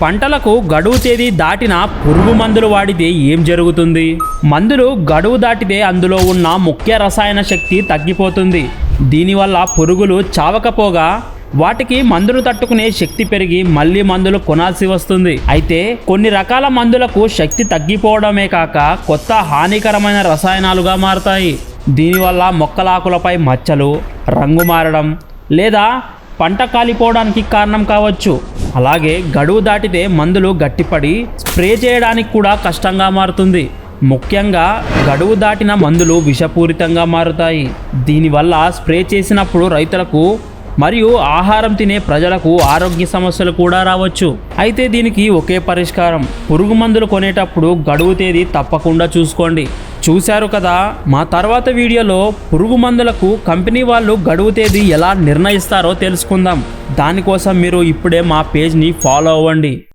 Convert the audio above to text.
పంటలకు గడువు తేదీ దాటిన పురుగు మందులు వాడితే ఏం జరుగుతుంది? మందులు గడువు దాటితే అందులో ఉన్న ముఖ్య రసాయన శక్తి తగ్గిపోతుంది. దీనివల్ల పురుగులు చావకపోగా వాటికి మందులు తట్టుకునే శక్తి పెరిగి మళ్ళీ మందులు కొనాల్సి వస్తుంది. అయితే కొన్ని రకాల మందులకు శక్తి తగ్గిపోవడమే కాక కొత్త హానికరమైన రసాయనాలుగా మారతాయి. దీనివల్ల మొక్కలాకులపై మచ్చలు రంగు మారడం లేదా పంట కాలిపోవడానికి కారణం కావచ్చు. అలాగే గడువు దాటితే మందులు గట్టిపడి స్ప్రే చేయడానికి కూడా కష్టంగా మారుతుంది. ముఖ్యంగా గడువు దాటిన మందులు విషపూరితంగా మారుతాయి. దీనివల్ల స్ప్రే చేసినప్పుడు రైతులకు మరియు ఆహారం తినే ప్రజలకు ఆరోగ్య సమస్యలు కూడా రావచ్చు. అయితే దీనికి ఒకే పరిష్కారం. పురుగు మందులు కొనేటప్పుడు గడువు తేదీ తప్పకుండా చూసుకోండి. చూశారు కదా? మా తర్వాత వీడియోలో పురుగు మందులకు కంపెనీ వాళ్ళు గడువు తేదీ ఎలా నిర్ణయిస్తారో తెలుసుకుందాం. దానికోసం మీరు ఇప్పుడే మా పేజ్ని ఫాలో అవ్వండి.